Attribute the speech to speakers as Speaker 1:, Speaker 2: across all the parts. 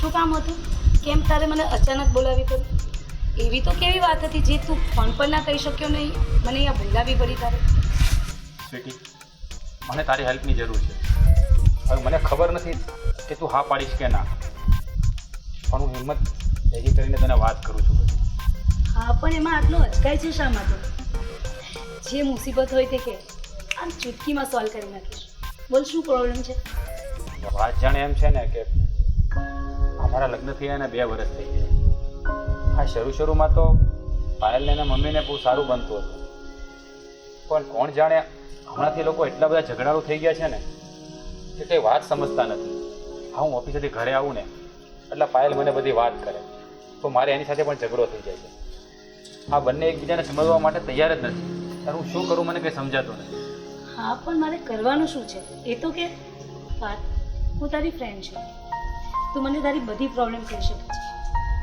Speaker 1: શું કામ હતું? કેમ તારે મને અચાનક બોલાવી પડી? એવી તો કેવી વાત હતી જે તું ફોન પર ના કહી શક્યો નહીં? મને અહીંયા બોલાવી પડી તારે.
Speaker 2: સ્વીટી મને તારી હેલ્પની જરૂર છે. હવે મને ખબર નથી કે તું હા પાડીશ કે ના. પણ હું હિંમત ભેગી કરીને તને વાત કરું છું બધી.
Speaker 1: હા પણ એમાં આટલો અચકાય છે શા માટે? જે મુસીબત હોય તે કે આમ ચૂટકીમાં સોલ્વ કરી નાખીશ. બોલ શું પ્રોબ્લેમ છે?
Speaker 2: વાત જાણે એમ છે ને કે અમારા લગ્ન થયા એના બે વર્ષ થઈ ગયા. હા શરૂ શરૂમાં તો પાયલને એના મમ્મીને બહુ સારું બનતું હતું. પણ કોણ જાણે હમણાંથી લોકો એટલા બધા ઝઘડાળુ થઈ ગયા છે ને, કે કંઈ વાત સમજતા નથી. હા, હું ઓફિસેથી ઘરે આવું ને, એટલે પાયલ મને બધી વાત કરે. તો મારે એની સાથે પણ ઝઘડો થઈ જાય છે. આ બંને એકબીજાને સમજવા માટે તૈયાર જ નથી. ત્યારે હું શું કરું મને કંઈ સમજાતું નથી.
Speaker 1: હા, પણ મારે કરવાનું શું છે? એ તો કે, વાત, હું તારી ફ્રેન્ડ છું. તું મને તારી બધી પ્રોબ્લેમ કહી શકે છે.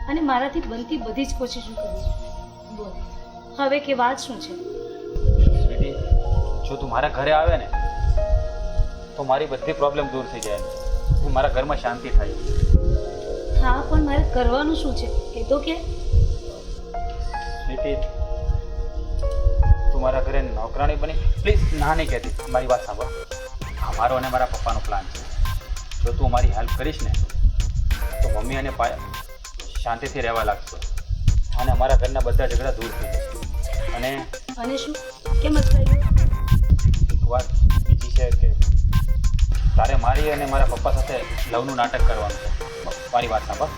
Speaker 1: અને મારાથી બનતી બધી જ કોશિશો કરીશ બોલ હવે કે વાત શું છે?
Speaker 2: સ્વીટી જો તું મારા ઘરે આવે ને તો મારી બધી પ્રોબ્લેમ દૂર થઈ જાય. અને મારા ઘરમાં શાંતિ થાય.
Speaker 1: હા પણ મારે કરવાનું શું છે? એ તો કે?
Speaker 2: સ્વીટી તું મારા ઘરે નોકરાણી બની? પ્લીઝ ના નહીં કહેતી. મારી વાત સાંભળ. અમારો અને મારા પપ્પાનો પ્લાન છે. જો તું મારી હેલ્પ કરીશ ને તો મમ્મી અને પાય શાંતિથી રહેવા લાગશો. અને અમારા ઘરના બધા ઝઘડા દૂર થઈ જશે. અને
Speaker 1: અને શું? કેમ
Speaker 2: એક વાત બીજી છે કે તારે મારી અને મારા પપ્પા સાથે લવનું નાટક કરવાનું છે. મારી વાત સાંભળ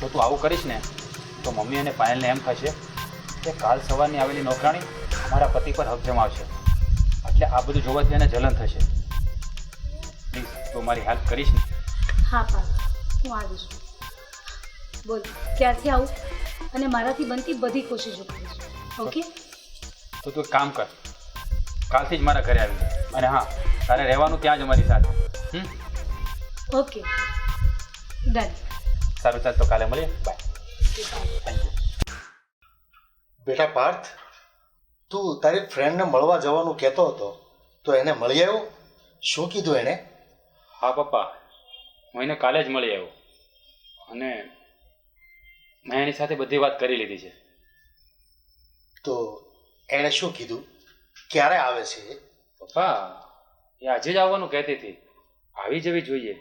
Speaker 2: જો તું આવું કરીશ ને તો મમ્મી અને પાયલને એમ થશે કે કાલ સવારની આવેલી નોકરાણી મારા પતિ પર હક જમાવશે. એટલે આ બધું જોવાથી એને જલન થશે. પ્લીઝ તું મારી હેલ્પ કરીશ ને.
Speaker 1: હા પાર્થ હું આવીશ બોલ ક્યારથી આવું? અને મારાથી બનતી બધી કોશિશો કરીશ ઓકે?
Speaker 2: તો તું એક કામ કર. કાલથી જ મારા ઘરે આવી જા. અને હા તારે રહેવાનું ત્યાં જ અમારી સાથે. હમ?
Speaker 1: ઓકે. ડન
Speaker 2: સારું ચાલ તો કાલે મળીએ. બાય થેન્ક યુ
Speaker 3: બેટા પાર્થ તું તારી ફ્રેન્ડને મળવા જવાનું કહેતો હતો. તો એને મળી આવ્યો? શું કીધું એણે
Speaker 2: હા પપ્પા. હું એને કાલે જ મળી આવ્યો. અને મેં એની સાથે બધી વાત કરી લીધી છે.
Speaker 3: તો એણે શું કીધું? ક્યારે આવે છે
Speaker 2: પપ્પા એ આજે જ આવવાનું કહેતી હતી. આવી જવી જોઈએ.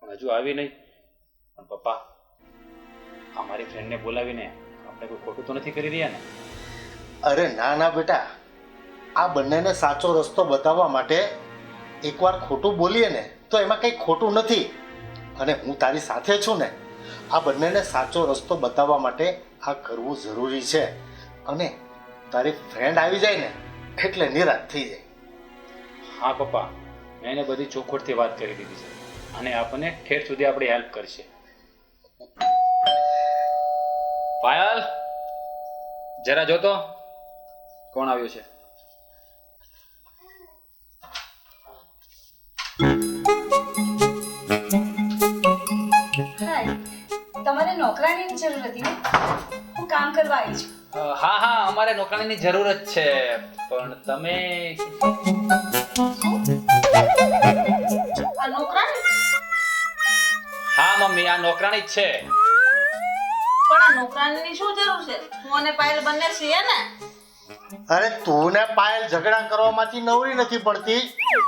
Speaker 2: પણ હજુ આવી નહીં. પણ પપ્પા અમારી ફ્રેન્ડને બોલાવીને આપણે કોઈ ખોટું તો નથી કરી રહ્યા ને?
Speaker 3: અરે ના ના બેટા. આ બંનેને સાચો રસ્તો બતાવવા માટે એકવાર ખોટું બોલીએ ને તો એમાં કંઈ ખોટું નથી. અને હું તારી સાથે છું ને, આ બંનેને સાચો રસ્તો બતાવવા માટે આ કરવું જરૂરી છે. અને તારી ફ્રેન્ડ આવી જાય ને, એટલે નિરાશ થઈ જાય.
Speaker 2: હા, પપ્પા, મેં એને બધી ચોખવટથી વાત કરી દીધી છે. અને આપણને ઠેર સુધી આપણી હેલ્પ કરશે. પાયલ, જરા જોતો. કોણ આવ્યું છે?
Speaker 1: નોકરાણીની જરૂર હતી ને? હું કામ કરવા આવી છું.
Speaker 2: હા હા અમારે નોકરાણીની જરૂર જ છે. પણ તમે
Speaker 4: આ નોકરાણી?
Speaker 2: હા મમ્મી આ નોકરાણી જ છે.
Speaker 4: પણ આ નોકરાણીની શું જરૂર છે? હું અને પાયલ બંને છીએ ને?
Speaker 3: અરે તું ને પાયલ ઝઘડા કરવામાંથી નવરી નથી પડતી.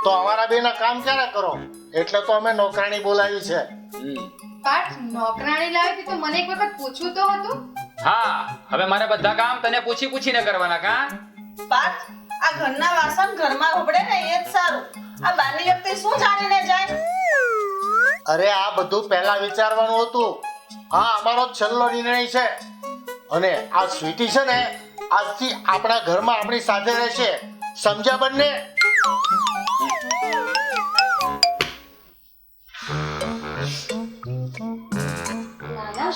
Speaker 3: તો અમારા બેના કામ ક્યારે કરો? એટલે તો અમે નોકરાણી બોલાવી છે.
Speaker 5: પાર્થ નોકરાણી લાવી તો મને એક વખત પૂછવું તો હતું.
Speaker 2: હા હવે મારે બધા કામ તને પૂછી પૂછીને કરવાના કા?
Speaker 4: પાર્થ આ ઘરના વાસણ ઘરમાં ઉભડે ને એ જ સારું. આ બાની વ્યક્તિ શું જાણીને જાય?
Speaker 3: અરે આ બધું પહેલા વિચારવાનું હતું. હા અમારો છેલ્લો નિર્ણય છે. અને આ સ્વીટી છે ને આજથી આપણા ઘરમાં આપણી સાથે રહેશે. સમજ્યા બંને?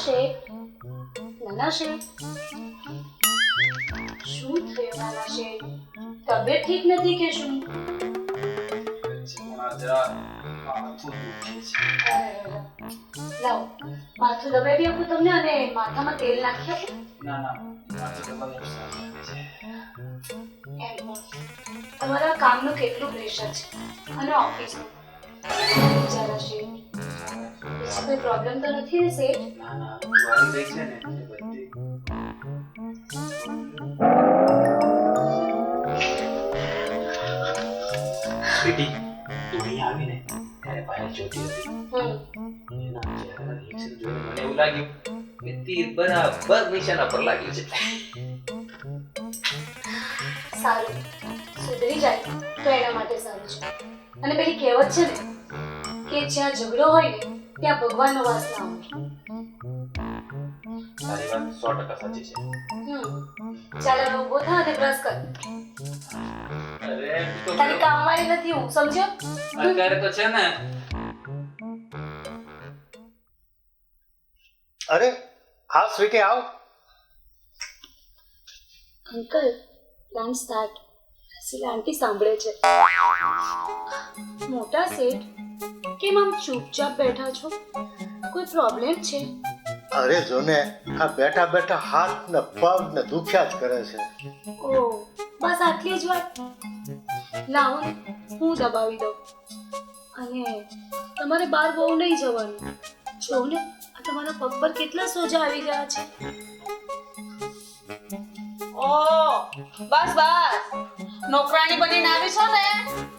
Speaker 1: નાના શેઠ નાના શું થયું તબિયત ઠીક નથી કે શું? લાવો. માથું દબાવી આપું તમને અને માથામાં તેલ નાખી આપું?
Speaker 2: ના ના.
Speaker 1: તમારા કામનું કેટલું પ્રેશર છે? અને ઓફિસનું? બીજી કોઈ પ્રોબ્લેમ તો નથી ને શેઠ?
Speaker 2: ના ના વાળી ગઈ છે ને એ બધી સ્વીટી તું અહીં આવીને ત્યારે પાયલ જોતી હતી. એના ચહેરાના reaction જોઈને મને એવું લાગ્યું કે તીર બરાબર નિશાના પર લાગ્યું છે.
Speaker 1: સારું. સુધરી જાય. તો એના માટે સારું છે. અને પેલી કહેવત છે ને કે જ્યાં ઝઘડો હોય ને ત્યાં ભગવાનનો વાસ ના હોય.
Speaker 2: તારી વાત સો ટકા સાચી છે.
Speaker 1: ચાલ હવે ઊભો થા અને બ્રશ કર.
Speaker 2: અરે તો
Speaker 1: તારી કામવાળી નથી હું સમજ્યો?
Speaker 2: અત્યારે તો છે ને.
Speaker 3: અરે હા સ્વીટી આવ.
Speaker 1: અંકલ પ્લાન સ્ટાર્ટ આંટી સાંભળે છે. મોટા શેઠ કેમ આમ ચૂપચાપ બેઠા છો? કોઈ પ્રોબ્લેમ છે?
Speaker 3: અરે જોને આ બેઠા બેઠા હાથ ને પગ ને દુખ્યા જ કરે છે.
Speaker 1: ઓ બસ આટલી જ વાત. લાવો ને હું દબાવી દઉં. અને તમારે બહાર બહુ નહીં જવાનું. જો ને આ તમારા પગ પર કેટલા સોજા આવી ગયા છે.
Speaker 4: ઓ બસ બસ. નોકરાણી બનીને આવી છો ને?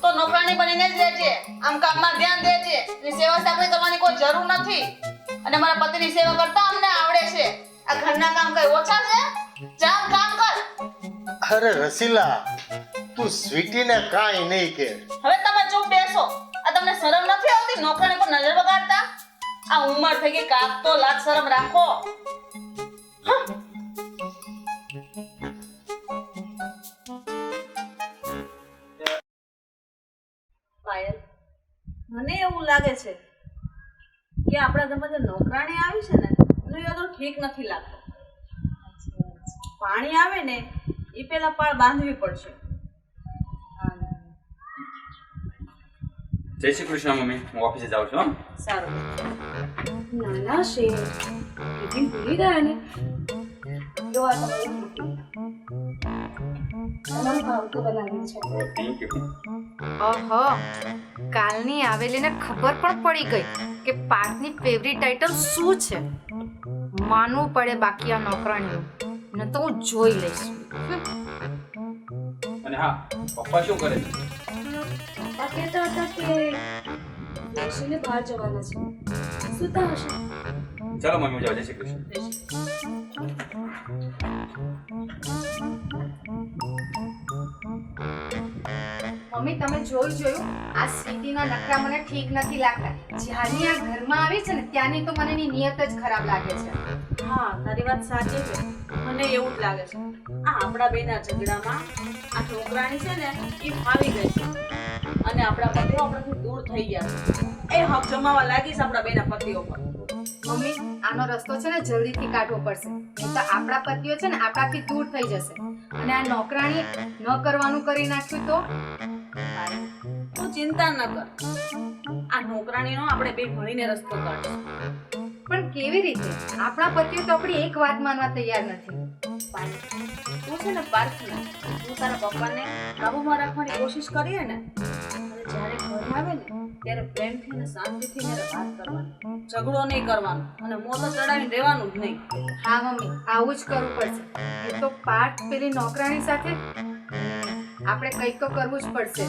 Speaker 4: તો નોકરાણી બનીને જ રહેજે. આમ કામમાં ધ્યાન દેજે. એની સેવા સાંભળી કરવાની કોઈ જરૂર નથી. અને મારા પતિની સેવા કરતા અમને આવડે છે. આ ઘરના કામ કઈ ઓછા છે? જામ કામ કર.
Speaker 3: અરે રસીલા તું સ્વીટીને કાઈ નહીં કે.
Speaker 4: હવે તમે ચૂપ બેસો. આ તમને શરમ નથી આવતી? નોકરાણી પર નજર બગાડતા આ ઉંમર થઈ ગઈ કાક તો લાજ શરમ રાખો. પાયલ મને એવું લાગે છે કે આપણા ઘરમાં જે નોકરાણી આવી છે ને એનો યાદો ઠીક નથી લાગતો. પાણી આવે ને એ પેલા પાળ બાંધવી પડશે.
Speaker 2: જય શ્રી કૃષ્ણ મમ્મી હું ઓફિસે જાઉં છું હો.
Speaker 4: સારું.
Speaker 1: નાના શેઠ ટિફિન ભૂલી ગયા ને. જો આ તમારું ટિફિન તમારું ભાવતું બનાવ્યું છે.
Speaker 2: Thank thank you.
Speaker 5: ઓહો કાલની આવેલીને ખબર પણ પડી ગઈ કે પાર્થની ફેવરિટ ટાઇટલ શું છે. માનવું પડે બાકી આ નોકરાણીઓ ને તો હું જોઈ લઈશ.
Speaker 2: અને હા પપ્પા શું કરે છે?
Speaker 1: પપ્પા કહેતા હતા કે દેશીને બહાર જવાના છે. સુતા હશે
Speaker 2: ચાલો મમ્મી જાઓ જય શ્રી કૃષ્ણ.
Speaker 5: મમ્મી તમે જોઈ જોયું? આ સ્વીટીના નખરા મને ઠીક નથી લાગતા. જ્યારની આ ઘરમાં આવી છે ને ત્યાંની તો મને એની નિયત જ ખરાબ લાગે છે.
Speaker 4: હા તારી વાત સાચી છે. મને એવું જ લાગે છે. આ આપણા બેના ઝઘડામાં આ છોકરાની છે ને એ ફાવી ગઈ છે. અને આપણા પતિઓ આપણાથી દૂર થઈ ગયા છે. એ હક જમાવા લાગી છે આપણા બેના પતિઓ પર.
Speaker 5: મમ્મી આનો રસ્તો છે ને જલ્દીથી કાઢવો પડશે. નહીં તો આપણા પતિઓ છે ને આપણાથી દૂર થઈ જશે. અને આ નોકરાણી ન કરવાનું કરી નાખ્યું તો?
Speaker 4: તું ચિંતા ન કર. આ નોકરાણીનો આપણે બે ભણીને રસ્તો કાઢશું.
Speaker 5: પણ કેવી રીતે? આપણા પતિઓ તો આપણી એક વાત માનવા તૈયાર નથી.
Speaker 4: તું છે ને પાર્થના તું તારા પપ્પાને કાબુમાં રાખવાની કોશિશ કરીએ ને? જ્યારે ઘર આવે ને, ત્યારે પ્રેમથી અને શાંતિથી મારે વાત કરવાની. ઝઘડો નહીં કરવાનો. અને મોતો ચડાવી રહેવાનું જ નહીં.
Speaker 5: હા, મમ્મી, આવું જ કરવું પડશે. એ તો પાઠ પેલી નોકરાણી સાથે આપણે કંઈક તો કરવું જ પડશે.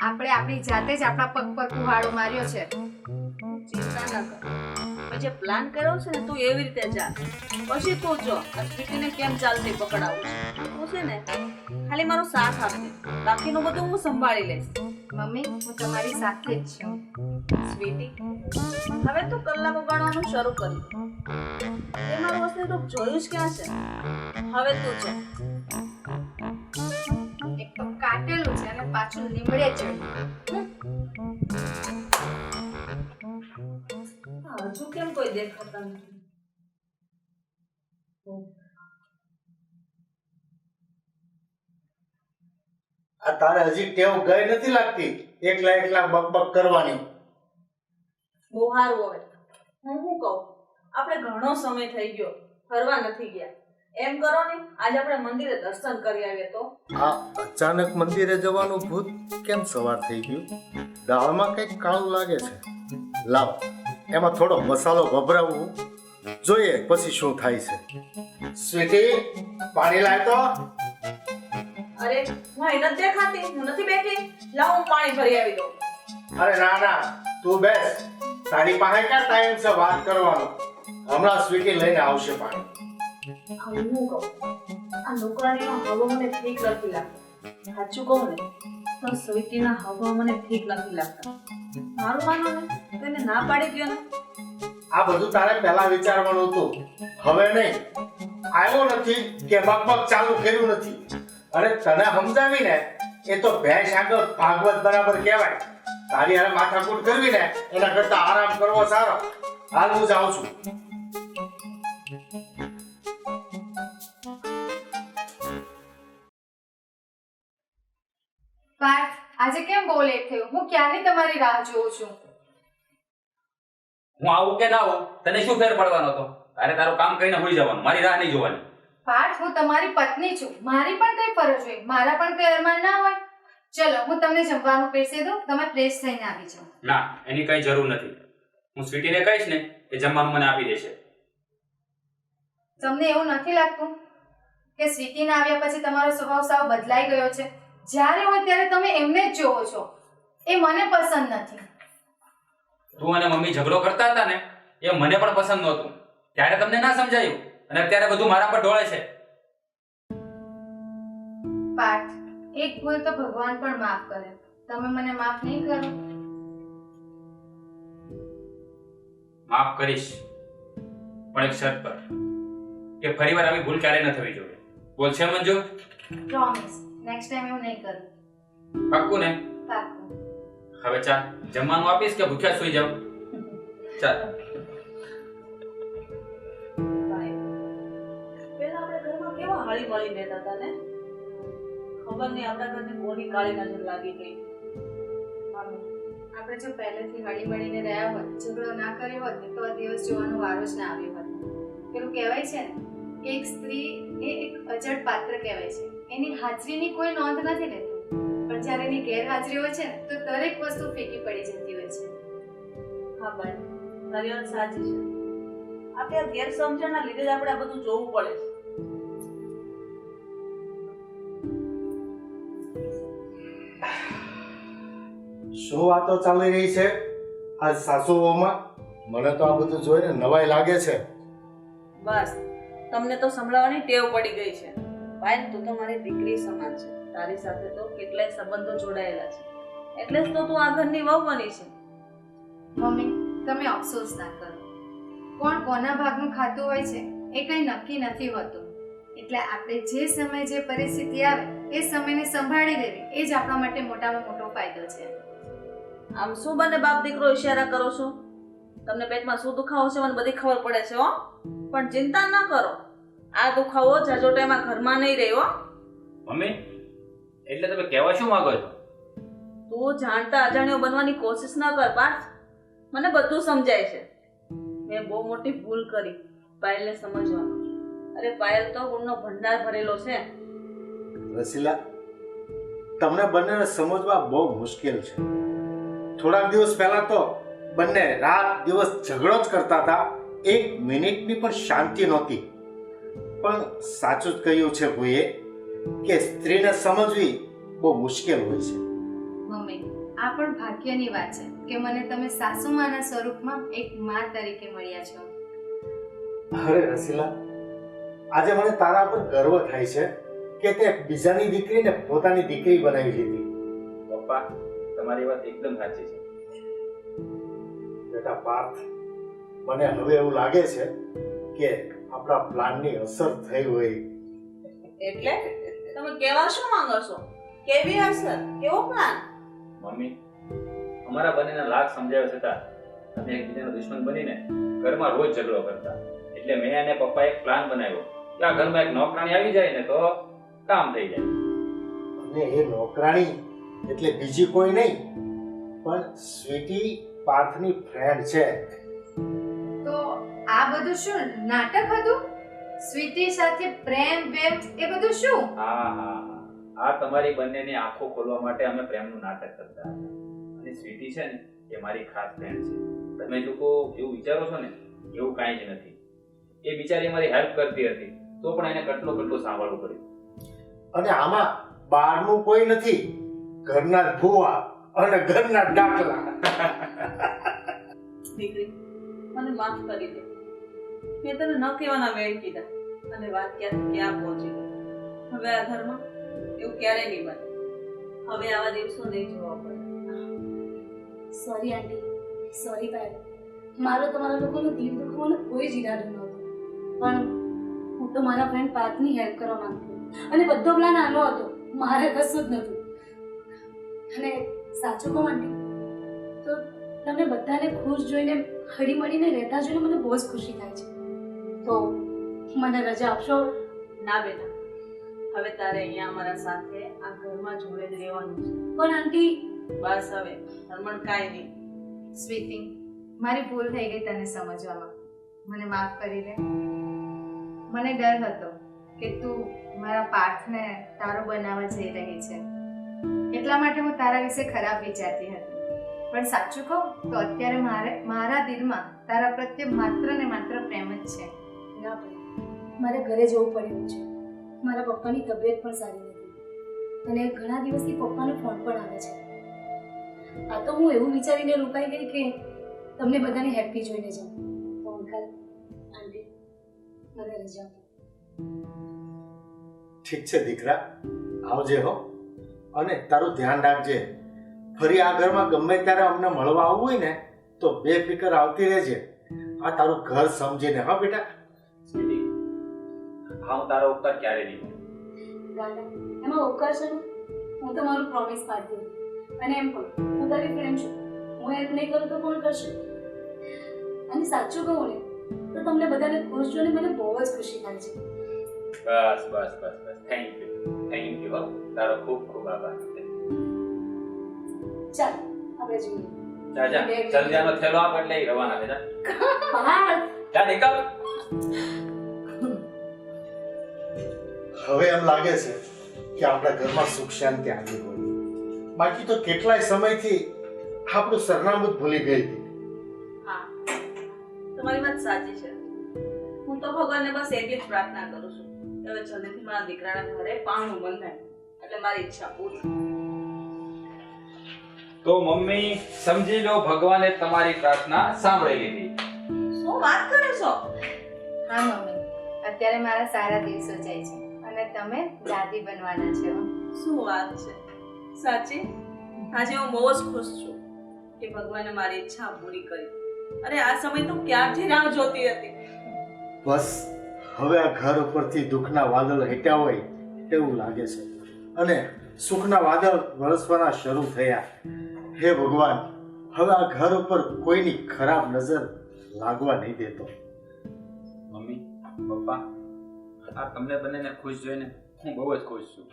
Speaker 5: આપણે આપણી જાતે જ આપણા પગ પર કુહાડો માર્યો છે.
Speaker 4: ચિંતા ન કર. જે પ્લાન કર્યો છે ને તું એવી રીતે જા. પછી તું જો સ્વીટીને કેમ ચાલતી પકડાવું છે? છે ને ખાલી મારો સાથ આપજે બાકીનું બધું હું સંભાળી લઈશ.
Speaker 5: મમ્મી હું તમારી સાથે જ છું.
Speaker 4: સ્વીટી હવે તું કલાકો ગણવાનું શરૂ કરી એ મારું મારું અસ્તિત્વ જોયું જ ક્યાં છે? હવે તું છે
Speaker 5: કાટેલું છે અને પાછું લીમડે ચડ્યું
Speaker 4: હજુ કેમ કોઈ દેખાતા નથી?
Speaker 3: આ તારે હજી ટેવ ગઈ નથી લાગતી? એકલા એકલા બકબક કરવાની.
Speaker 4: બહુ સારું હવે. હું શું કહું? આપણે ઘણો સમય થઈ ગયો ફરવા નથી ગયા. એમ કરો ને આજે આપણે મંદિરે દર્શન કરી આવીએ તો.
Speaker 3: આ અચાનક મંદિરે જવાનું ભૂત કેમ સવાર થઈ ગયું? દાળમાં કંઈક કાળું લાગે છે. લાવ એમાં થોડો મસાલો ભભરાવવું જોઈએ પછી શું થાય છે. સ્વીટી પાણી લાવ તો.
Speaker 4: અરે હું અહીં નથી દેખાતી હું નથી બેઠી. લાવ હું પાણી ભરી આવી દઉં.
Speaker 3: અરે ના ના તું બેસ. તારી પાસે ક્યાં ટાઈમ છે વાત કરવાનો? હમણાં સ્વીટી લઈને આવશે પાણી. આવ્યો નથી કે બકબક ચાલુ કર્યું નથી. અને તને સમજાવીને એ તો ભેંસ આગળ ભાગવત બરાબર કહેવાય. તારી હારે માથાકૂટ કરવી ને એના કરતા આરામ કરવો સારો. હાલ હું જાઉં છું.
Speaker 5: આજે કેમ બહુ લેટ થયું હું ક્યારની તમારી રાહ જોઉં છું?
Speaker 2: હું આવું કે ના આવું તને શું ફેર પડવાનો હતો? તારે તારું કામ કરીને હોઈ જવાનું મારી રાહ નહીં જોવાની.
Speaker 5: પાર્થ હું તમારી પત્ની છું. મારી પણ કઈ ફરજ હોય મારા પણ કઈ અરમાન ના હોય. ચલો હું તમને જમવાનું પીરસી દઉં તમે ફ્રેશ થઈને આવી જાઓ.
Speaker 2: ના એની કઈ જરૂર નથી. હું સ્વીટીને કહીશ ને કે જમવાનું મને આપી દેશે.
Speaker 5: તમને એવું નથી લાગતું કે સ્વીટીને આવ્યા પછી તમારો સ્વભાવ સાવ બદલાઈ ગયો છે? જ્યારે હોય ત્યારે તમે એમને જ જોવો છો. એ મને પસંદ નથી.
Speaker 2: તું અને મમ્મી ઝઘડો કરતા હતા ને એ મને પણ પસંદ નહોતું. ત્યારે તમને ના સમજાયું અને અત્યારે બધું મારા પર ઢોળે છે.
Speaker 5: પાર્થ એક ભૂલ તો ભગવાન પણ માફ કરે. તમે મને માફ નહીં કરો.
Speaker 2: માફ કરીશ પણ એક શરત પર. કે ફરીવાર આવી ભૂલ ક્યારે ન થવી જોઈએ. બોલ છે મંજુ
Speaker 5: પ્રોમિસ નેક્સ્ટ ટાઈમ એવું નહીં કરું.
Speaker 2: પાક્કું ને?
Speaker 5: પાક્કું.
Speaker 2: હવે ચાલ જમવાનું આપીશ કે ભૂખ્યા સુઈ જાવ ચાલ.
Speaker 4: પેલા આપણે ઘરમાં કેવા હળી મળી રહેતા હતા ને? ખબર નહીં આપણા ઘરને કોની કાળી નજર લાગી ગઈ.
Speaker 5: આપણે જો પહેલેથી હળી મળીને રહ્યા હોત ઝઘડો ના કર્યો હોત ને તો આ દિવસ જોવાનો વારો જ ના આવ્યો હોત. પેલું કહેવાય છે ને કે એક સ્ત્રી એ એક અજડ પાત્ર કહેવાય છે. એની હાજરીની કોઈ નોંધ નથી લેતું. પણ જ્યારે એની ગેરહાજરી હોય છે તો દરેક વસ્તુ ફેંકી પડી જતી હોય છે.
Speaker 4: હા ભાઈ. તારી વાત સાચી છે. આપણે આ ગેરસમજણના લીધે જ આપણે આ બધું જોવું પડે છે.
Speaker 3: શું વાતો ચાલી રહી છે? આ સાસુઓમાં મને તો આ બધું જોઈને નવાઈ લાગે છે.
Speaker 4: બસ. તમને તો સંભળાવવાની ટેવ પડી ગઈ છે. ભાઈ તું તો મારી દીકરી સમાન છે. તારી સાથે તો કેટલાય સંબંધો જોડાયેલા છે. એટલે જ તો તું આ ઘરની વહુ બની છે.
Speaker 5: મમ્મી તમે અફસોસ ના કરો. કોણ કોના ભાગનું ખાતું હોય છે એ કંઈ નક્કી નથી હોતું. એટલે આપણે જે સમય જે પરિસ્થિતિ આવે એ સમયને સંભાળી લેવી એ જ આપણા માટે મોટામાં મોટો ફાયદો છે.
Speaker 4: આમ શું બને બાપ દીકરો ઈશારા કરો છો? તમને પેટમાં શું દુખાવો છે મને બધી ખબર પડે છે હો. પણ ચિંતા ન કરો. આ દુખાવો જાજો ટાઈમ ઘરમાં નહીં રહ્યો.
Speaker 2: મમ્મી એટલે તમે કહેવા શું માંગો છો?
Speaker 4: તું જાણતા અજાણ્યો બનવાની કોશિશ ન કર પાર્થ. મને બધું સમજાય છે. મેં બહુ મોટી ભૂલ કરી પાયલને સમજવામાં અરે પાયલ તો ગુણનો ભંડાર ભરેલો છે.
Speaker 3: રસીલા તમને બંનેને સમજવા બહુ મુશ્કેલ છે. થોડાક દિવસ પહેલા તો બંને રાત દિવસ ઝઘડો જ કરતા હતા. એક મિનિટની પણ શાંતિ નહોતી. પણ સાચું જ કહ્યું છે ભૂએ કે સ્ત્રીને સમજવી બહુ મુશ્કેલ હોય છે.
Speaker 5: મમ્મી આ પણ ભાગ્યની વાત છે કે મને તમે સાસુમાના સ્વરૂપમાં એક મા તરીકે મળ્યા છો.
Speaker 3: અરે રસીલા આજે મને તારા પર ગર્વ થાય છે કે તે બીજાની દીકરીને પોતાની દીકરી બનાવી લીધી.
Speaker 2: પપ્પા તમારી વાત એકદમ સાચી છે.
Speaker 3: બેટા પાર્થ મને હવે એવું લાગે છે કે આપણા પ્લાનની અસર થઈ હોય.
Speaker 4: એટલે તમે કેવા શું માંગો છો? કેવી અસર? કેવો પ્લાન
Speaker 2: મમ્મી અમારા બંનેના લાખ સમજાવ્યા છતાં તમે એકબીજાના દુશ્મન બનીને ઘરમાં રોજ ઝઘડો કરતા. એટલે મેં અને પપ્પાએ એક પ્લાન બનાવ્યો કે આ ઘરમાં એક નોકરાણી આવી જાય ને તો કામ થઈ જાય.
Speaker 3: અને એ નોકરાણી એટલે બીજી કોઈ નહીં પણ સ્વીટી પાર્થની ફ્રેન્ડ છે.
Speaker 5: તો આ બધું શું નાટક હતું? સ્વીટી સાથે પ્રેમ વેમ એ બધું શું?
Speaker 2: હા હા આ તમારી બંનેની આંખો ખોલવા માટે અમે પ્રેમનું નાટક કરતા અને સ્વીટી છે ને એ મારી ખાસ ફ્રેન્ડ છે. તમે લોકો એવું વિચારો છો ને એવું કાંઈ જ નથી. એ બિચારી મારી હેલ્પ કરતી હતી તો પણ એને કેટલો કેટલું સાંભળવું પડ્યું.
Speaker 3: અને આમાં બહારનું કોઈ નથી. ઘરના જ ભૂવા અને ઘરના ડાકલા.
Speaker 4: દીકરી મને માફ કરી દે. મેં તને ન કહેવાના વેડ કીધા. અને વાત ક્યાંથી ક્યાં પહોંચી? હવે આ ઘરમાં એવું ક્યારેય નહીં બને. હવે આવા દિવસો નહીં જોવા પડે.
Speaker 1: સોરી આંટી સોરી ભાઈ. મારો તમારા લોકોનું દિલ દુખવાનો કોઈ જ ઈરાદો નહોતો પણ હું તો મારા ફ્રેન્ડ પાર્થની હેલ્પ કરવા માંગતી અને બધો પ્લાન આનો હતો. મારે કશું જ નહોતું. અને સાચું કહું આંટી તો તમને બધાને ખુશ જોઈને હળી મળીને રહેતા જોઈને મને બહુ જ ખુશી થાય છે. તો મને રજા આપશો?
Speaker 4: ના બેટા. હવે તારે અહીંયા અમારા સાથે આ ઘરમાં જોડે જ રહેવાનું છે.
Speaker 1: પણ આંટી
Speaker 4: બસ હવે હરમણ કાંઈ નહીં.
Speaker 5: સ્વીટી મારી ભૂલ થઈ ગઈ તને સમજવામાં. મને માફ કરી દે. મને ડર હતો કે તું મારા પાર્થને તારો બનાવવા જઈ રહી છે. એટલા માટે હું તારા વિશે ખરાબ વિચારતી હતી. પણ સાચું કહું તો અત્યારે મારે મારા દિલમાં તારા પ્રત્યે માત્ર ને માત્ર પ્રેમ જ છે.
Speaker 1: ના ભાઈ મારે ઘરે જવું પડ્યું છે. મારા પપ્પાની તબિયત પણ સારી નથી. અને ઘણા દિવસથી પપ્પાનો ફોન પણ આવે છે. આ તો હું એવું વિચારીને રોકાઈ ગઈ કે તમને બધાને હેપી જોઈને જાઉં.
Speaker 3: ઠીક છે, દીકરા. આવજે હો. અને તારું ધ્યાન રાખજે. ફરી આ ઘરમાં ગમે ત્યારે અમને મળવા આવવું હોય ને, તો બે ફિકર આવતી રહેજે. આ તારું ઘર સમજીને, હા, બેટા?
Speaker 2: હા હું તારો ઉપકાર ક્યારે નહીં
Speaker 1: દાદા એમાં ઉપકાર છે હું તો મારું પ્રોમિસ પાડતી અને એમ પણ હું તારી ફ્રેન્ડ છું. હું હેલ્પ નહીં કરું તો કોણ કરશે? અને સાચું કહું ને તો તમને બધાને ખુશ જોઈને મને બહુ જ ખુશી થાય છે.
Speaker 2: બસ બસ બસ બસ. થેન્ક યુ થેન્ક યુ તારો ખૂબ ખૂબ આભાર.
Speaker 1: ચાલ આપણે જોઈએ.
Speaker 2: જા જા. જલ્દી આનો થેલો આપ એટલે રવાના જા.
Speaker 1: હા.
Speaker 2: જા નીકળ.
Speaker 3: હવે એમ લાગે છે કે આપણા ઘરમાં સુખ શાંતિ આવી હોય. બાકી તો કેટલાય સમયથી આપણું સરનામું જ ભૂલી ગઈ હતી.
Speaker 4: હા તમારી વાત સાચી છે. હું તો ભગવાનને બસ એટલી જ પ્રાર્થના કરું છું. કે હવે જલ્દીથી મારા દીકરાના ઘરે પાણું બંધાય. એટલે મારી ઈચ્છા પૂરી.
Speaker 2: તો મમ્મી સમજી લો ભગવાને તમારી પ્રાર્થના સાંભળી લીધી.
Speaker 4: શું વાત કરો છો?
Speaker 5: હા મમ્મી. અત્યારે મારા સારા દિવસો જાય છે. તમે દાદી બનવાના છો.
Speaker 4: શું વાત છે? સાચી? આજે હું બહુ જ ખુશ છું કે ભગવાને મારી ઈચ્છા પૂરી કરી. અરે આ સમય તો ક્યારથી રાહ જોતી હતી?
Speaker 3: બસ હવે આ ઘર ઉપરથી દુઃખના વાદળ હટ્યા હોય એવું લાગે છે. અને સુખના વાદળ વરસવાના શરૂ થયા. હે ભગવાન હવે આ ઘર ઉપર કોઈની ખરાબ નજર લાગવા નહીં દેતો.
Speaker 2: મમ્મી પપ્પા આ તમને બંનેને ખુશ જોઈને હું બહુ જ ખુશ છું.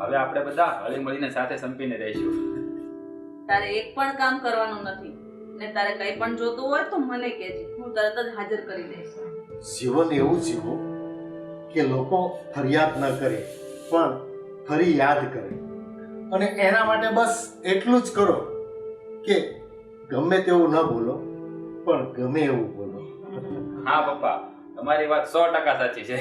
Speaker 2: હવે આપણે બધા હળી મળીને સાથે સંપીને રહીશું.
Speaker 4: તારે એક પણ કામ કરવાનું નથી. ને તારે કંઈ પણ જોતું હોય તો મને કહેજે. હું તરત જ હાજર કરી દઈશ.
Speaker 3: જીવન એવું જીવો કે લોકો ફરિયાદ ન કરે પણ ફરી યાદ કરે. અને એના માટે બસ એટલું જ કરો કે ગમે તેવું ન બોલો પણ ગમે એવું બોલો.
Speaker 2: હા પપ્પા. તમારી વાત સો ટકા સાચી છે.